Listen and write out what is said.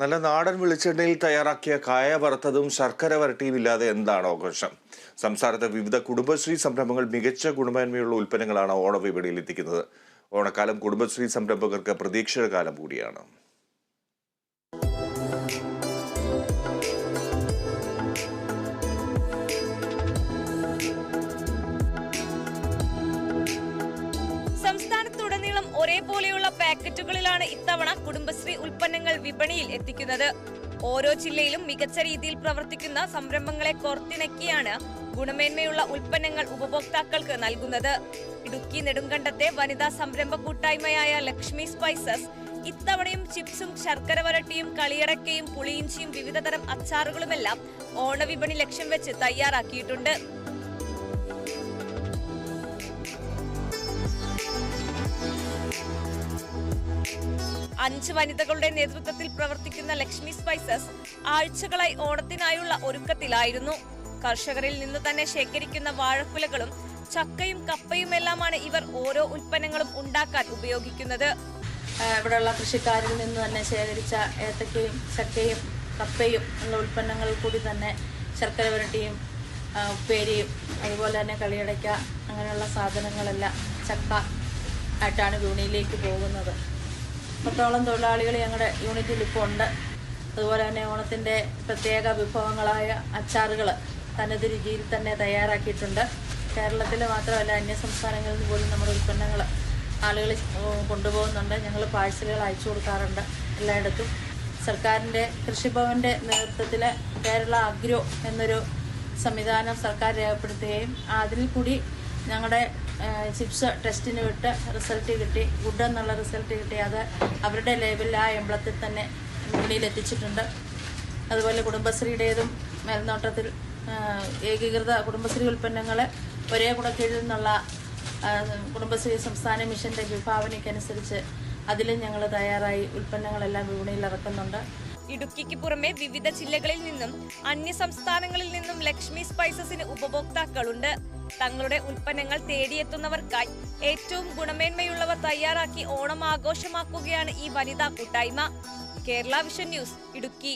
നല്ല നാടൻ വെളിച്ചെണ്ണയിൽ തയ്യാറാക്കിയ കായ വറുത്തതും ശർക്കര വരട്ടിയും ഇല്ലാതെ എന്താണ് ആഘോഷം? സംസ്ഥാനത്തെ വിവിധ കുടുംബശ്രീ സംരംഭങ്ങൾ മികച്ച ഗുണമേന്മയുള്ള ഉൽപ്പന്നങ്ങളാണ് ഓണവിപണിയിൽ എത്തിക്കുന്നത്. ഓണക്കാലം കുടുംബശ്രീ സംരംഭകർക്ക് പ്രതീക്ഷയുടെ കാലം കൂടിയാണ്. ഒരേപോലെയുള്ള പാക്കറ്റുകളിലാണ് ഇത്തവണ കുടുംബശ്രീ ഉൽപ്പന്നങ്ങൾ വിപണിയിൽ എത്തിക്കുന്നത്. ഓരോ ജില്ലയിലും മികച്ച രീതിയിൽ പ്രവർത്തിക്കുന്ന സംരംഭങ്ങളെ കോർത്തിണക്കിയാണ് ഗുണമേന്മയുള്ള ഉൽപ്പന്നങ്ങൾ ഉപഭോക്താക്കൾക്ക് നൽകുന്നത്. ഇടുക്കി നെടുങ്കണ്ടത്തെ വനിതാ സംരംഭ കൂട്ടായ്മയായ ലക്ഷ്മി സ്പൈസസ് ഇത്തവണയും ചിപ്സും ശർക്കര വരട്ടിയും കളിയടക്കയും പുളിയിഞ്ചിയും വിവിധതരം അച്ചാറുകളുമെല്ലാം ഓണവിപണി ലക്ഷ്യം വെച്ച് തയ്യാറാക്കിയിട്ടുണ്ട്. അഞ്ച് വനിതകളുടെ നേതൃത്വത്തിൽ പ്രവർത്തിക്കുന്ന ലക്ഷ്മി സ്പൈസസ് ആഴ്ചകളായി ഓണത്തിനായുള്ള ഒരുക്കത്തിലായിരുന്നു. കർഷകരിൽ നിന്ന് തന്നെ ശേഖരിക്കുന്ന വാഴക്കുലകളും ചക്കയും കപ്പയും എല്ലാമാണ് ഇവർ ഓരോ ഉൽപ്പന്നങ്ങളും ഉണ്ടാക്കാൻ ഉപയോഗിക്കുന്നത്. ഇവിടെയുള്ള കൃഷിക്കാരിൽ നിന്ന് തന്നെ ശേഖരിച്ച ഏത്തക്കയും ചക്കയും കപ്പയും ഉള്ള ഉൽപ്പന്നങ്ങൾ കൂടി തന്നെ ശർക്കര വരട്ടിയും ഉപ്പേരിയും അതുപോലെ തന്നെ കളിയടയ്ക്ക അങ്ങനെയുള്ള സാധനങ്ങളെല്ലാം ചക്ക ആയിട്ടാണ് വിപണിയിലേക്ക് പോകുന്നത്. പത്തോളം തൊഴിലാളികൾ ഞങ്ങളുടെ യൂണിറ്റിൽ ഇപ്പോൾ ഉണ്ട്. അതുപോലെ തന്നെ ഓണത്തിന്റെ പ്രത്യേക വിഭവങ്ങളായ അച്ചാറുകൾ തനത് രുചിയിൽ തന്നെ തയ്യാറാക്കിയിട്ടുണ്ട്. കേരളത്തിൽ മാത്രമല്ല അന്യ സംസ്ഥാനങ്ങളിൽ നിന്ന് പോലും നമ്മുടെ ഉൽപ്പന്നങ്ങൾ ആളുകൾ കൊണ്ടുപോകുന്നുണ്ട്. ഞങ്ങൾ പാഴ്സലുകൾ അയച്ചു കൊടുക്കാറുണ്ട് എല്ലായിടത്തും. സർക്കാരിന്റെ കൃഷിഭവന്റെ നേതൃത്വത്തിൽ കേരള അഗ്രോ എന്നൊരു സംവിധാനം സർക്കാർ രേഖപ്പെടുത്തുകയും അതിൽ കൂടി ഞങ്ങളുടെ ചിപ്സ് ടെസ്റ്റിന് വിട്ട് റിസൾട്ട് കിട്ടി. ഗുഡ് എന്നുള്ള റിസൾട്ട് കിട്ടി. അത് അവരുടെ ലേബലിൽ ആ എംബ്ലത്തിൽ തന്നെ വിപണിയിൽ എത്തിച്ചിട്ടുണ്ട്. അതുപോലെ കുടുംബശ്രീയുടേതും മേൽനോട്ടത്തിൽ ഏകീകൃത കുടുംബശ്രീ ഉൽപ്പന്നങ്ങൾ ഒരേ കുടക്കീഴിൽ നിന്നുള്ള കുടുംബശ്രീ സംസ്ഥാന മിഷന്റെ വിഭാവനയ്ക്കനുസരിച്ച് അതിലും ഞങ്ങൾ തയ്യാറായി ഉൽപ്പന്നങ്ങളെല്ലാം വിപണിയിൽ ഇറക്കുന്നുണ്ട്. ഇടുക്കിക്ക് പുറമെ വിവിധ ജില്ലകളിൽ നിന്നും അന്യ സംസ്ഥാനങ്ങളിൽ നിന്നും ലക്ഷ്മി സ്പൈസസിന് ഉപഭോക്താക്കളുണ്ട്. തങ്ങളുടെ ഉൽപ്പന്നങ്ങൾ തേടിയെത്തുന്നവർക്കായി ഏറ്റവും ഗുണമേന്മയുള്ളവ തയ്യാറാക്കി ഓണം ആഘോഷമാക്കുകയാണ് ഈ വനിതാ കൂട്ടായ്മ. Kerala Vision News Idukki.